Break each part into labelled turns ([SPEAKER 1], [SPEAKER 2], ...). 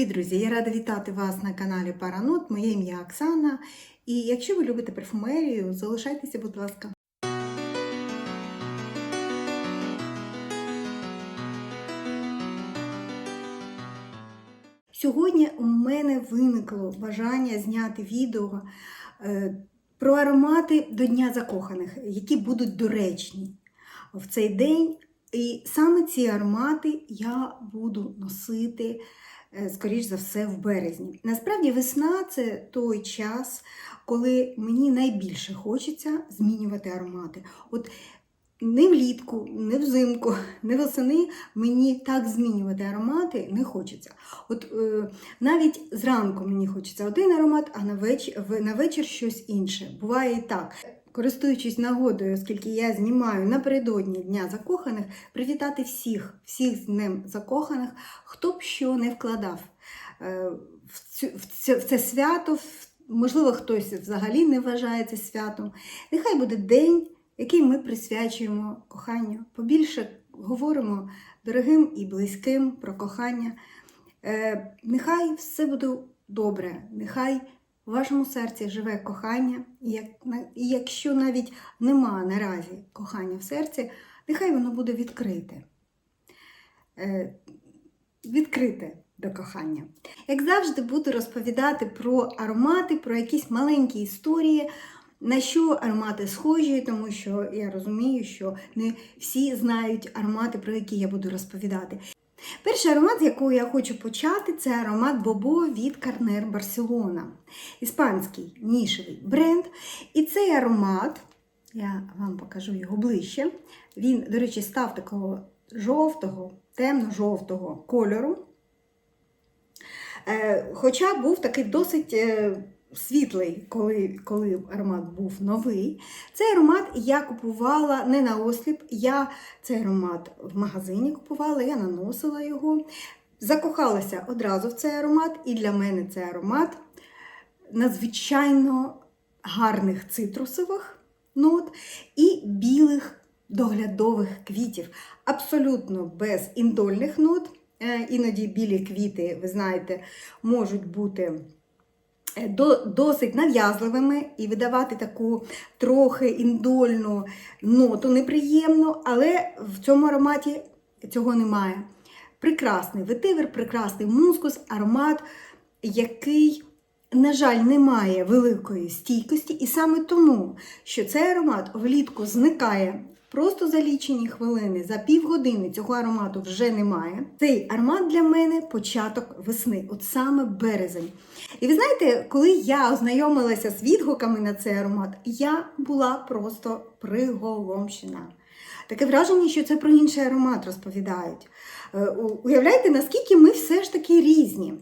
[SPEAKER 1] Любі друзі, я рада вітати вас на каналі Паранот. Моє ім'я Оксана. І якщо ви любите парфумерію, залишайтеся, будь ласка. Сьогодні у мене виникло бажання зняти відео е, про аромати до Дня закоханих, які будуть доречні в цей день. І саме ці аромати я буду носити, скоріш за все, в березні. Насправді, весна це той час, коли мені найбільше хочеться змінювати аромати. От не влітку, не взимку, не восени мені так змінювати аромати не хочеться. От е, навіть зранку мені хочеться один аромат, а на вечір, на вечір щось інше. Буває і так. Користуючись нагодою, оскільки я знімаю напередодні Дня закоханих, привітати всіх, всіх з Днем закоханих, хто б що не вкладав е, в, це свято, можливо, хтось взагалі не вважає це святом. Нехай буде день, який ми присвячуємо коханню. Побільше говоримо дорогим і близьким про кохання. Е, нехай все буде добре, нехай в вашому серці живе кохання, і якщо навіть нема наразі кохання в серці, нехай воно буде відкрите. Е, відкрите до кохання. Як завжди, буду розповідати про аромати, про якісь маленькі історії, на що аромати схожі, тому що я розумію, що не всі знають аромати, про які я буду розповідати. Перший аромат, з якого я хочу почати, це аромат Бобо від Карнер Барселона. Іспанський нішевий бренд. І цей аромат, я вам покажу його ближче. Він, до речі, став такого жовтого, темно-жовтого кольору. Е, Хоча був такий досить е, світлий, коли, коли аромат був новий. Цей аромат я купувала не на осліп, я цей аромат в магазині купувала, я наносила його. Закохалася одразу в цей аромат, і для мене цей аромат надзвичайно гарних цитрусових нот і білих доглядових квітів. Абсолютно без індольних нот. Е, Іноді білі квіти, ви знаєте, можуть бути досить нав'язливими і видавати таку трохи індольну ноту неприємну, але в цьому ароматі цього немає. Прекрасний ветивер, прекрасний мускус, аромат, який, на жаль, не має великої стійкості, і саме тому, що цей аромат влітку зникає. Просто за лічені хвилини, за півгодини цього аромату вже немає. Цей аромат для мене початок весни, от саме березень. І ви знаєте, коли я ознайомилася з відгуками на цей аромат, я була просто приголомшена. Таке враження, що це про інший аромат розповідають. Е, Уявляєте, наскільки ми все ж таки різні.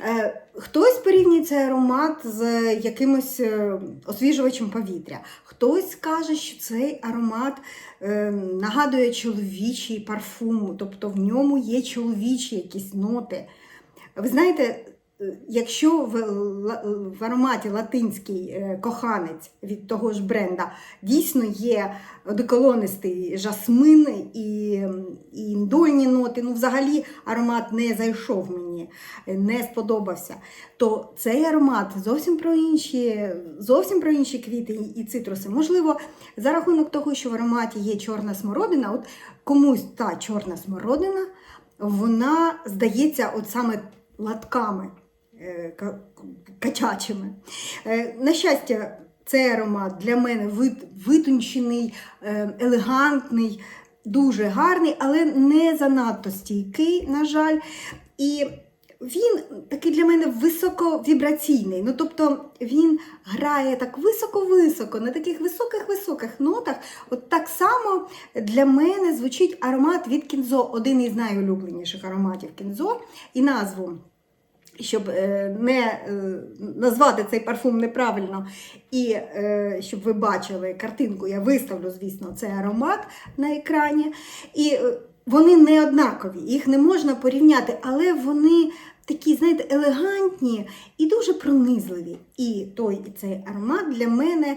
[SPEAKER 1] Е, Хтось порівнює цей аромат з якимось е, освіжувачем повітря, хтось каже, що цей аромат нагадує чоловічий парфум, тобто в ньому є чоловічі якісь ноти. Ви знаєте, якщо в, в ароматі латинський е, коханець від того ж бренда дійсно є одеколонистий жасмин і, і індольні ноти, ну взагалі аромат не зайшов мені, е, не сподобався, то цей аромат зовсім про інші, зовсім про інші квіти і- цитруси. Можливо, за рахунок того, що в ароматі є чорна смородина, от комусь та чорна смородина, вона здається, от саме латками ка- качачими. Е, На щастя, цей аромат для мене витончений, е, елегантний, дуже гарний, але не занадто стійкий, на жаль. І він такий для мене високовібраційний. Ну, тобто він грає так високо-високо, на таких високих-високих нотах. От так само для мене звучить аромат від кінзо, один із найулюбленіших ароматів кінзо. І назву щоб е, не е, назвати цей парфум неправильно, і е, щоб ви бачили картинку, я виставлю, звісно, цей аромат на екрані. І вони не однакові, їх не можна порівняти, але вони такі, знаєте, елегантні і дуже пронизливі. І той і цей аромат для мене.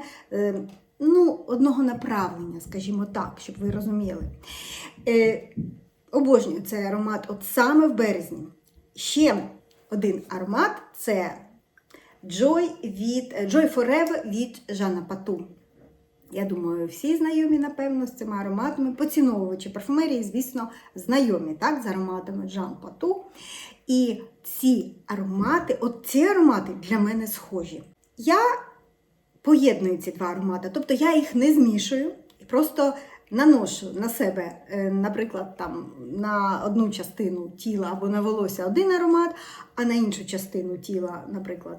[SPEAKER 1] Ну, одного направлення, скажімо так, щоб ви розуміли. Обожнюю цей аромат от саме в березні. Ще один аромат це Joy, від, Joy Forever від Жанна Пату. Я думаю, всі знайомі, напевно, з цими ароматами. Поціновувачі парфумерії, звісно, знайомі так, з ароматами Жан Пату. І ці аромати, от ці аромати для мене схожі. Я поєдную ці два аромати, тобто я їх не змішую просто наношу на себе, е, наприклад, там, на одну частину тіла або на волосся один аромат, а на іншу частину тіла, наприклад,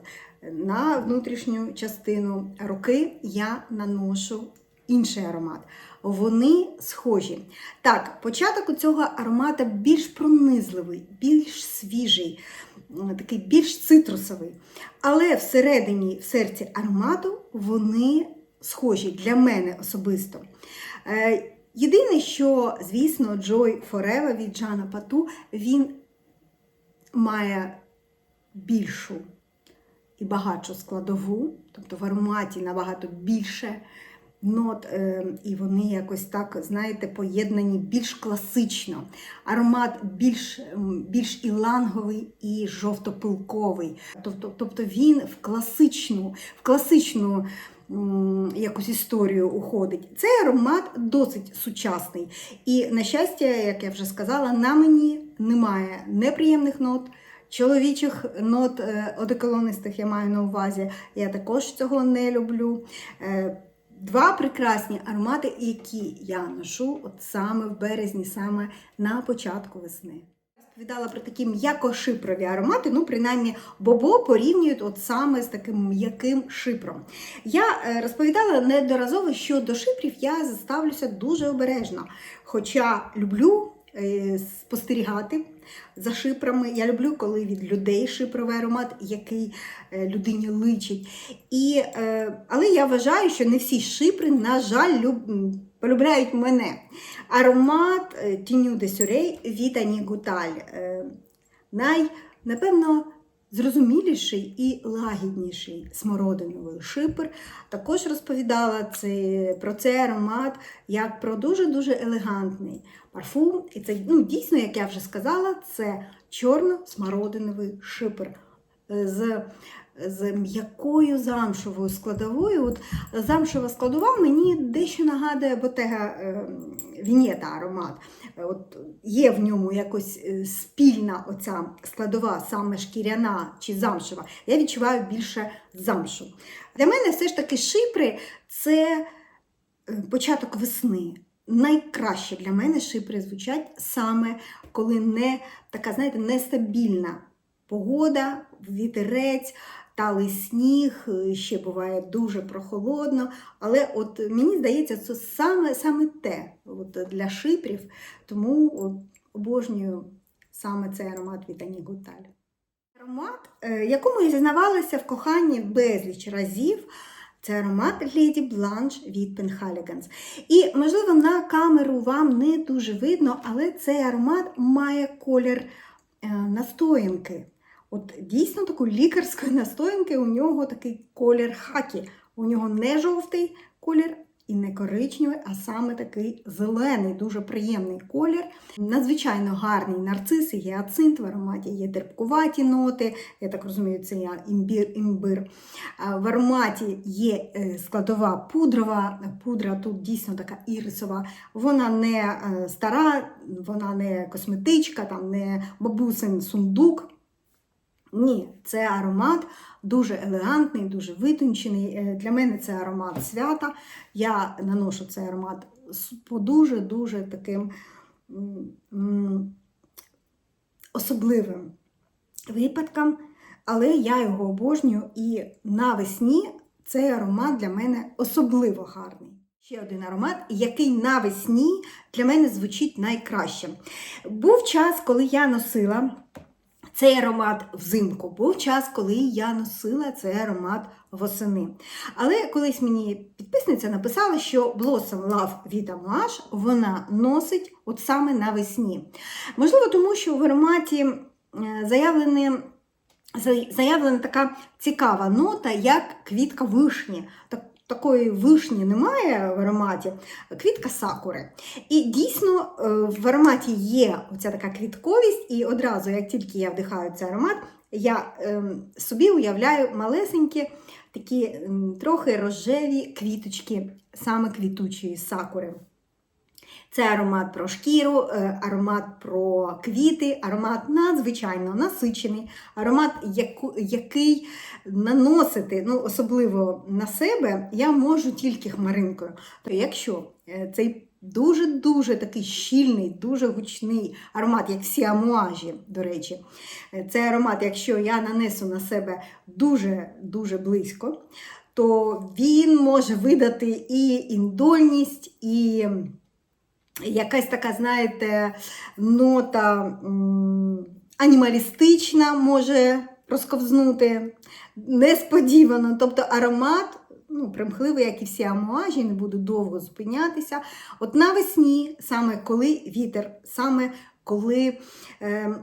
[SPEAKER 1] на внутрішню частину руки я наношу інший аромат. Вони схожі. Так, початок у цього аромата більш пронизливий, більш свіжий, такий більш цитрусовий. Але всередині, в серці аромату, вони схожі для мене особисто. Е, Єдине, що, звісно, Joy Forever від Джана Пату, він має більшу і багатшу складову, тобто в ароматі набагато більше нот, е, і вони якось так, знаєте, поєднані більш класично. Аромат більш, більш іланговий і жовтопилковий. Тобто, тобто він в класичну, в класичну якусь історію уходить. Цей аромат досить сучасний. І, на щастя, як я вже сказала, на мені немає неприємних нот. Чоловічих нот е, одеколонистих я маю на увазі, я також цього не люблю. Е, Два прекрасні аромати, які я ношу от саме в березні, саме на початку весни. Розповідала про такі м'яко-шипрові аромати, ну, принаймні, бобо порівнюють от саме з таким м'яким шипром. Я е, розповідала неодноразово, що до шипрів я заставлюся дуже обережно. Хоча люблю е, спостерігати за шипрами. Я люблю, коли від людей шипровий аромат, який е, людині личить. І, але я вважаю, що не всі шипри, на жаль, люб, м, полюбляють мене. Аромат е, Тіню де Сюрей від Ані Гуталь. Е, най, напевно, зрозуміліший і лагідніший смородиновий шипр. Також розповідала це, про цей аромат як про дуже-дуже елегантний парфум. І це ну, дійсно, як я вже сказала, це чорно-смородиновий шипр е, з, з м'якою замшовою складовою. От замшова складова мені дещо нагадує Ботега е, Вінєта аромат. Е, От Є в ньому якось е, спільна оця складова, саме шкіряна чи замшева. Я відчуваю більше замшу. Для мене все ж таки шипри це початок весни. Найкраще для мене шипри звучать саме коли не така, знаєте, нестабільна погода, вітерець, талий сніг, е, ще буває дуже прохолодно. Але от мені здається, це саме, саме те от для шипрів, тому обожнюю саме цей аромат від Ані Гуталь. Аромат, е, якому я зізнавалася в коханні безліч разів. Це аромат Леді Бланш від Penhaligon's. І, можливо, на камеру вам не дуже видно, але цей аромат має колір е, настоянки. От дійсно такої лікарської настоянки у нього такий колір хакі. У нього не жовтий колір і не коричневий, а саме такий зелений, дуже приємний колір. Надзвичайно гарний нарцис гіацинт в ароматі є терпкуваті ноти. Я так розумію, це я імбір. імбир. В ароматі є е, складова пудрова. Пудра тут дійсно така ірисова. Вона не е, стара, вона не косметичка, там не бабусин сундук. Ні, це аромат дуже елегантний, дуже витончений. Е, Для мене це аромат свята. Я наношу цей аромат по дуже-дуже таким особливим випадкам, але я його обожнюю і навесні цей аромат для мене особливо гарний. Ще один аромат, який навесні для мене звучить найкраще. Був час, коли я носила цей аромат взимку. Був час, коли я носила цей аромат восени. Але колись мені підписниця написала, що Blossom Love від Amouage вона носить от саме навесні. Можливо, тому що в ароматі е, заявлені. Заявлена така цікава нота, як квітка вишні. Так, такої вишні немає в ароматі, квітка сакури. І дійсно е, в ароматі є оця така квітковість, і одразу, як тільки я вдихаю цей аромат, я ем, собі уявляю малесенькі такі трохи рожеві квіточки, саме квітучої сакури. Це аромат про шкіру, е, аромат про квіти, аромат надзвичайно насичений, аромат, який наносити, ну, особливо на себе, я можу тільки хмаринкою. Якщо е, цей дуже-дуже такий щільний, дуже гучний аромат, як всі амуажі, до речі, е, цей аромат, якщо я нанесу на себе дуже-дуже близько, то він може видати і індольність, і якась така, знаєте, нота анімалістична може розковзнути несподівано. Тобто аромат, ну, примхливий, як і всі амуажі, не буду довго зупинятися. От навесні, саме коли вітер, саме коли е,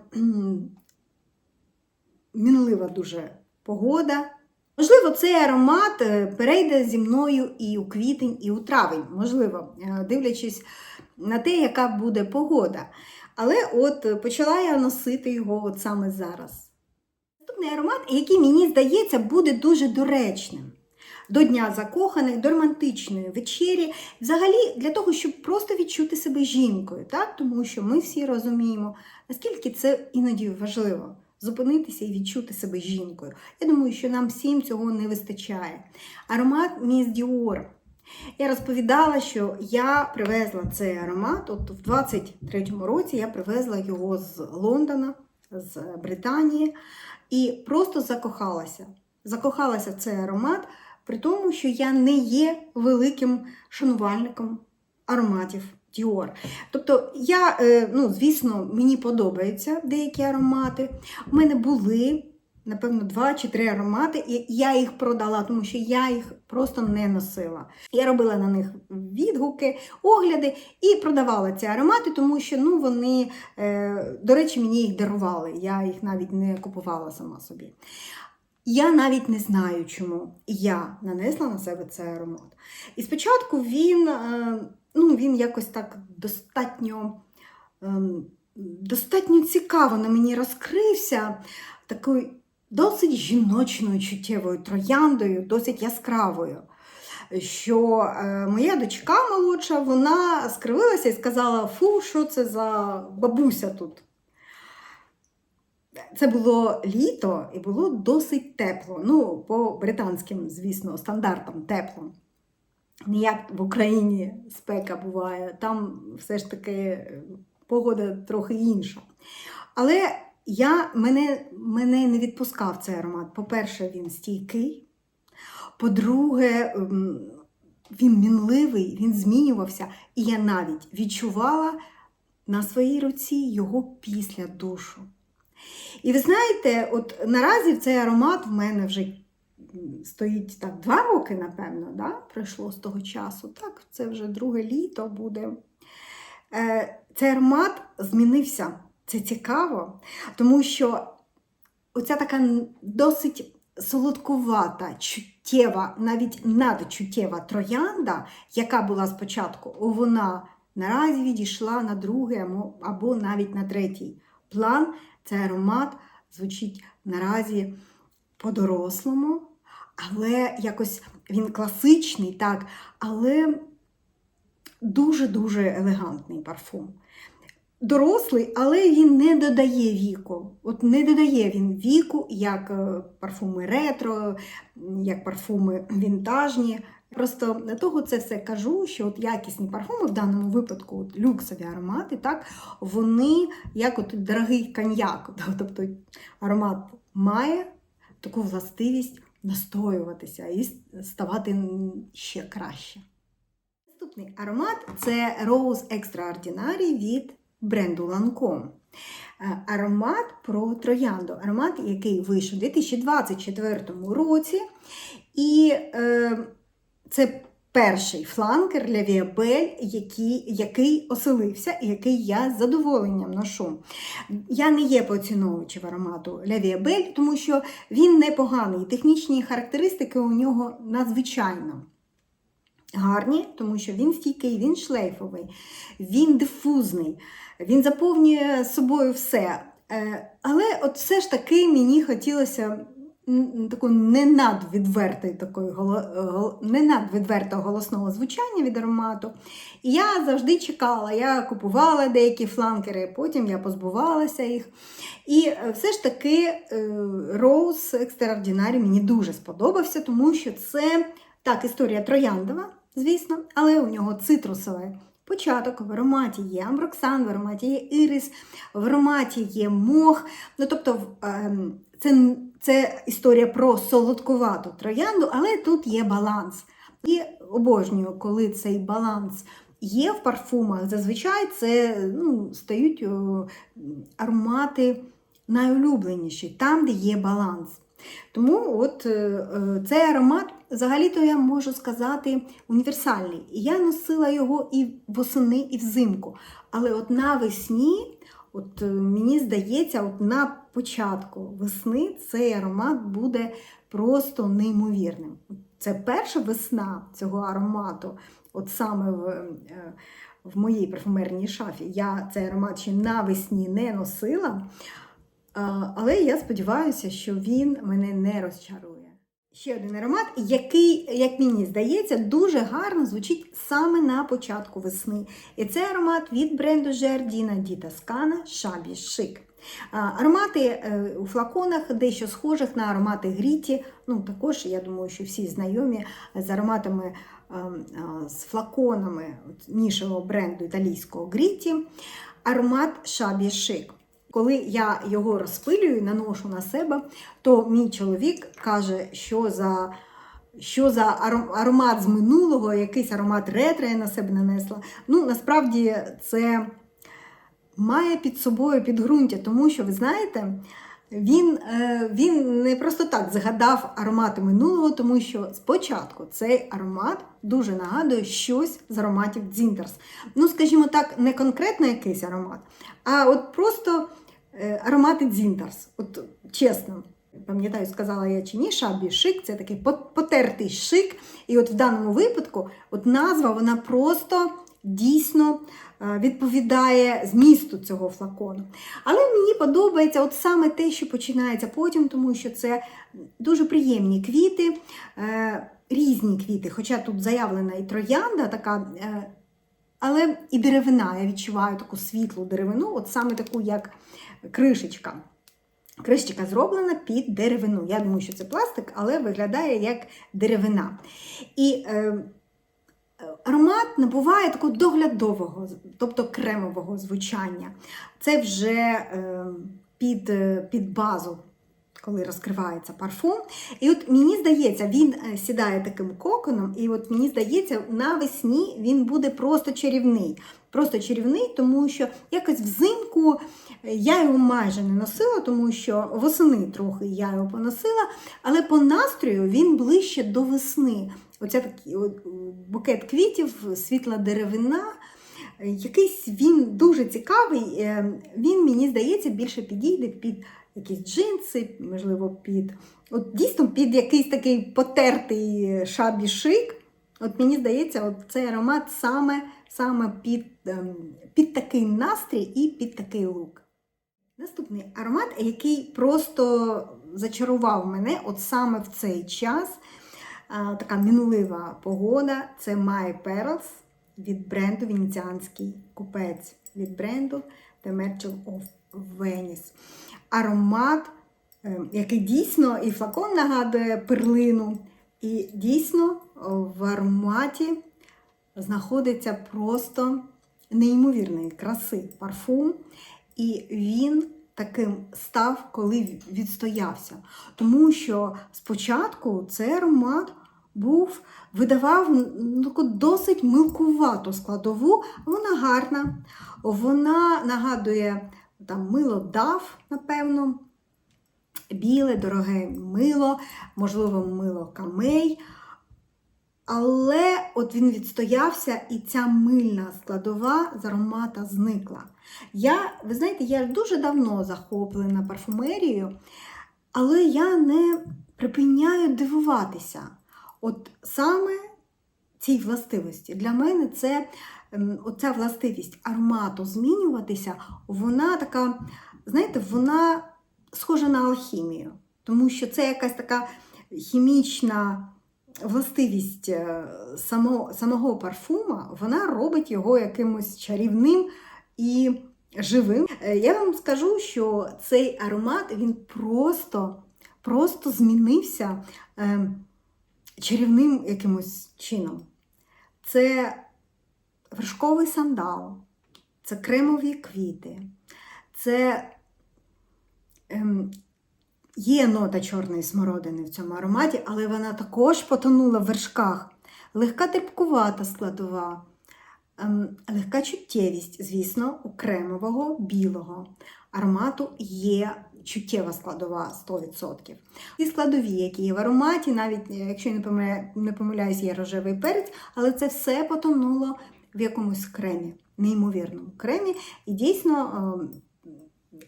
[SPEAKER 1] мінлива дуже погода. Можливо, цей аромат е, перейде зі мною і у квітень, і у травень, можливо, е, дивлячись на те, яка буде погода. Але от почала я носити його от саме зараз. Наступний аромат, який мені здається, буде дуже доречним. До Дня закоханих, до романтичної вечері, взагалі для того, щоб просто відчути себе жінкою, так? тому що ми всі розуміємо, наскільки це іноді важливо зупинитися і відчути себе жінкою. Я думаю, що нам всім цього не вистачає. Аромат Міс Діор. Я розповідала, що я привезла цей аромат. От в 23-му році я привезла його з Лондона, з Британії, і просто закохалася. Закохалася в цей аромат, при тому, що я не є великим шанувальником ароматів Dior. Тобто, я, е, ну, звісно, мені подобаються деякі аромати. У мене були, напевно, два чи три аромати, і я їх продала, тому що я їх просто не носила. Я робила на них відгуки, огляди і продавала ці аромати, тому що ну, вони, е, до речі, мені їх дарували. Я їх навіть не купувала сама собі. Я навіть не знаю, чому я нанесла на себе цей аромат. І спочатку він, е, ну, він якось так достатньо, ем, достатньо цікаво на мені розкрився такою досить жіночною чуттєвою трояндою, досить яскравою. Що е, моя дочка молодша, вона скривилася і сказала: Фу, що це за бабуся тут? Це було літо і було досить тепло. Ну, по британським, звісно, стандартам тепло. Не як в Україні спека буває, там все ж таки е, погода трохи інша. Але я, мене, мене не відпускав цей аромат. По-перше, він стійкий. По-друге, ем, він мінливий, він змінювався. І я навіть відчувала на своїй руці його після душу. І ви знаєте, от наразі цей аромат в мене вже стоїть так два роки, напевно, да? пройшло з того часу. Так, це вже друге літо буде. Е, Цей аромат змінився. Це цікаво, тому що оця така досить солодкувата, чуттєва, навіть надчуттєва троянда, яка була спочатку, вона наразі відійшла на другий або- навіть на третій план. Цей аромат звучить наразі по-дорослому, але якось він класичний, так, але дуже-дуже елегантний парфум. Дорослий, але він не додає віку. От не додає він віку, як е, парфуми ретро, як парфуми вінтажні. Просто для того це все кажу, що от якісні парфуми, в даному випадку от люксові аромати, так, вони як от дорогий коньяк. Тобто аромат має таку властивість настоюватися і ставати ще краще. Наступний аромат це Rose Extraordinary від бренду Lancome. Е, Аромат про троянду. Аромат, який вийшов у 2024 році. І е, це перший фланкер для Віабель, який, який оселився і який я з задоволенням ношу. Я не є поціновувачем аромату для Віабель, тому що він непоганий. Технічні характеристики у нього надзвичайно гарні, тому що він стійкий, він шлейфовий, він дифузний, він заповнює собою все. Е, Але от все ж таки мені хотілося надвідвертої такої е, не надвідвертого голосного звучання від аромату. І я завжди чекала, я купувала деякі фланкери, потім я позбувалася їх. І е, все ж таки Rose Extraordinary мені дуже сподобався, тому що це так, історія трояндова, звісно, але у нього цитрусовий початок. В ароматі є амброксан, в ароматі є ірис, в ароматі є мох. Ну, тобто, ем, це, це історія про солодкувату троянду, але тут є баланс. І обожнюю, коли цей баланс є в парфумах. Зазвичай це ну, стають аромати найулюбленіші, там, де є баланс. Тому от е, е, цей аромат, взагалі-то я можу сказати, універсальний. І я носила його і восени, і взимку. Але от навесні, от е, мені здається, от на початку весни цей аромат буде просто неймовірним. Це перша весна цього аромату, от саме в, в моїй парфумерній шафі. Я цей аромат ще навесні не носила. Але я сподіваюся, що він мене не розчарує. Ще один аромат, який, як мені здається, дуже гарно звучить саме на початку весни. І це аромат від бренду Giardina di Toscana Shabby Chic. Аромати е, у флаконах дещо схожих на аромати Гріті. Ну, також, я думаю, що всі знайомі з ароматами з флаконами нішого бренду італійського Гріті. Аромат Shabby Chic. Коли я його розпилюю наношу на себе, то мій чоловік каже, що за, що за аромат з минулого, якийсь аромат ретро я на себе нанесла. Ну, насправді це має під собою підґрунтя, тому що, ви знаєте, він, е, він не просто так згадав аромати минулого, тому що спочатку цей аромат дуже нагадує щось з ароматів Дзінтерс. Ну, скажімо так, не конкретно якийсь аромат, а от просто аромати Дзінтерс. От чесно. Пам'ятаю, сказала я чи ні, шабі шик це такий потертий шик. І от в даному випадку от назва вона просто дійсно е, відповідає змісту цього флакону. Але мені подобається от саме те, що починається потім, тому що це дуже приємні квіти, е, різні квіти, хоча тут заявлена і троянда така. Але і деревина, я відчуваю таку світлу деревину, от саме таку, як кришечка. Кришечка зроблена під деревину. Я думаю, що це пластик, але виглядає як деревина. І е, аромат набуває такого доглядового, тобто кремового звучання. Це вже е, під, е, під базу, коли розкривається парфум. І от мені здається, він е, сідає таким коконом, і от мені здається, навесні він буде просто чарівний. Просто чарівний, тому що якось взимку я його майже не носила, тому що восени трохи я його поносила, але по настрою він ближче до весни. Оце такий е, букет квітів, світла деревина. Е, Якийсь він дуже цікавий. е, Він, мені здається, більше підійде під якісь джинси, можливо, під от дійсно під якийсь такий потертий шабі шик. От мені здається, от цей аромат саме, саме під, ем, під такий настрій і під такий лук. Наступний аромат, який просто зачарував мене от саме в цей час. Така мінлива погода це My Pearls від бренду Венеціанський купець від бренду The Merchant of Venice. Аромат, е, який дійсно і флакон нагадує перлину, і дійсно в ароматі знаходиться просто неймовірної краси парфум. І він таким став, коли відстоявся. Тому що спочатку цей аромат був, видавав ну, досить милкувату складову, вона гарна, вона нагадує там, мило дав, напевно, біле, дороге мило, можливо, мило камей. Але от він відстоявся, і ця мильна складова з аромата зникла. Я, ви знаєте, я дуже давно захоплена парфумерією, але я не припиняю дивуватися. От саме цій властивості. Для мене це ем, оця властивість аромату змінюватися, вона така знаєте, вона схожа на алхімію, тому що це якась така хімічна властивість е, самого, самого парфума, вона робить його якимось чарівним і живим. Е, Я вам скажу, що цей аромат він просто, просто змінився е, чарівним якимось чином. Це вершковий сандал, це кремові квіти, це ем, є нота чорної смородини в цьому ароматі, але вона також потонула в вершках. Легка терпкувата складова, легка чуттєвість, звісно, у кремового білого аромату є чуттєва складова 100%. І складові, які є в ароматі, навіть е, якщо я не помиляю, помиляюсь, є рожевий перець, але це все потонуло в якомусь кремі, неймовірному кремі. І дійсно ем,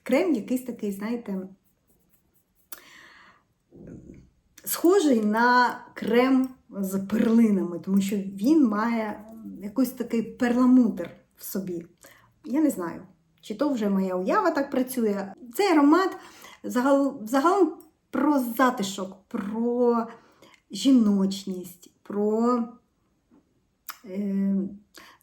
[SPEAKER 1] крем якийсь такий, знаєте, схожий на крем з перлинами, тому що він має якийсь такий перламутр в собі. Я не знаю, чи то вже моя уява так працює. Цей аромат загал, загалом про затишок, про жіночність, про. Е,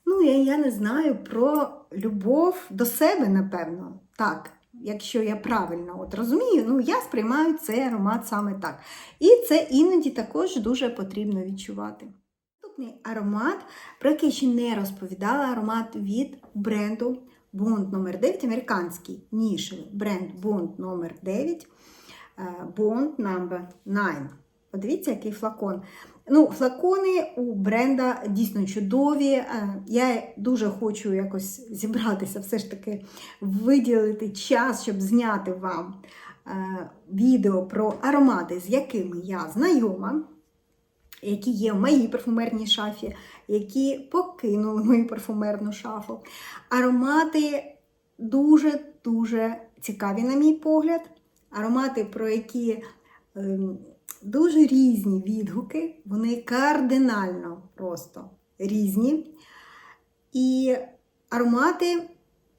[SPEAKER 1] ну, я, я не знаю, про любов до себе, напевно. Так, якщо я правильно от розумію, ну я сприймаю цей аромат саме так. І це іноді також дуже потрібно відчувати. Наступний аромат, про який ще не розповідала, аромат від бренду Bond номер 9 американський нішевий бренд Bond номер 9 е, Bond number 9. Подивіться, який флакон. Ну, Флакони у бренда дійсно чудові. Е, Я дуже хочу якось зібратися, все ж таки виділити час, щоб зняти вам е, відео про аромати, з якими я знайома, які є в моїй парфумерній шафі, які покинули мою парфумерну шафу. Аромати дуже-дуже цікаві, на мій погляд. Аромати, про які ем, дуже різні відгуки, вони кардинально просто різні. І аромати,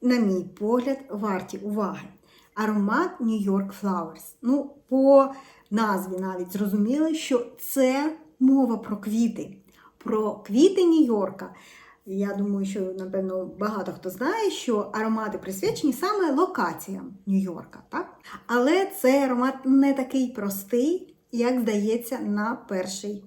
[SPEAKER 1] на мій погляд, варті уваги. Аромат New York Flowers. Ну, по назві навіть зрозуміли, що це мова про квіти. Про квіти Нью-Йорка. Я думаю, що, напевно, багато хто знає, що аромати присвячені саме локаціям Нью-Йорка. Так? Але цей аромат не такий простий, як здається, на перший,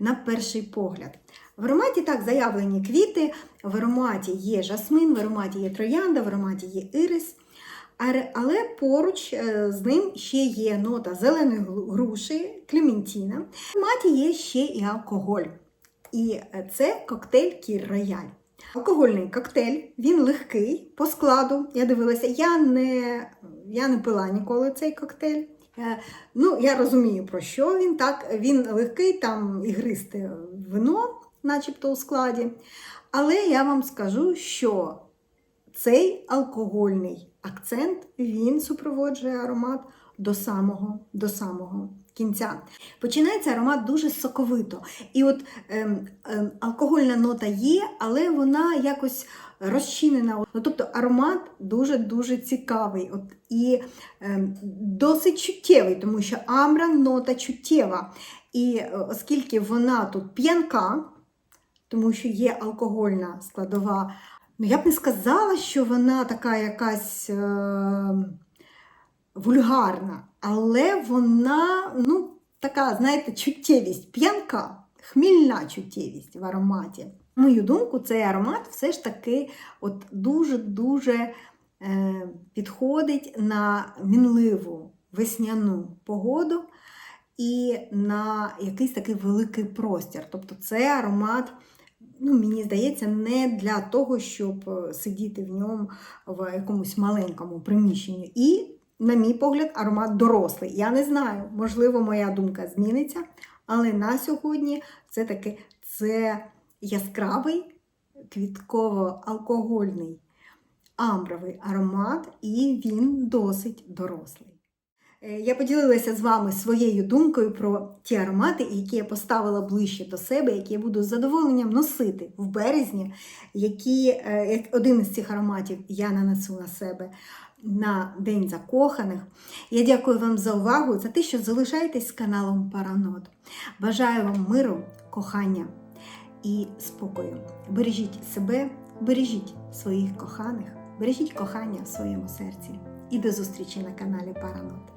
[SPEAKER 1] на перший погляд. В ароматі так заявлені квіти, в ароматі є жасмин, в ароматі є троянда, в ароматі є ірис. Але- поруч е, з ним ще є нота зеленої груші, клементіна. В ароматі є ще і алкоголь. І е, це коктейль Кір Рояль. Алкогольний коктейль, він легкий по складу. Я дивилася, я не, я не пила ніколи цей коктейль. Е, Ну, я розумію, про що він. Так, він легкий, там ігристе вино, начебто у складі. Але я вам скажу, що цей алкогольний акцент він супроводжує аромат до самого, до самого кінця. Починається аромат дуже соковито. І от ем, ем, алкогольна нота є, але вона якось розчинена. Ну, тобто аромат дуже-дуже цікавий от, і ем, досить чуттєвий, тому що амбра нота чуттєва. І е, оскільки вона тут п'янка, тому що є алкогольна складова. Ну, я б не сказала, що вона така якась е, вульгарна, але вона, ну, така, знаєте, чуттєвість, п'янка, хмільна чуттєвість в ароматі. На мою думку, цей аромат все ж таки от дуже-дуже е, підходить на мінливу весняну погоду і на якийсь такий великий простір. Тобто це аромат, ну, мені здається, не для того, щоб е, сидіти в ньому в якомусь маленькому приміщенні. І, на мій погляд, аромат дорослий. Я не знаю, можливо, моя думка зміниться, але на сьогодні все таки це яскравий квітково-алкогольний амбровий аромат, і він досить дорослий. Е, Я поділилася з вами своєю думкою про ті аромати, які я поставила ближче до себе, які я буду з задоволенням носити в березні, які е, один із цих ароматів я нанесу на себе на День закоханих. Я дякую вам за увагу, за те, що залишаєтесь з каналом Паранот. Бажаю вам миру, кохання і спокою. Бережіть себе, бережіть своїх коханих, бережіть кохання в своєму серці. І до зустрічі на каналі Паранот.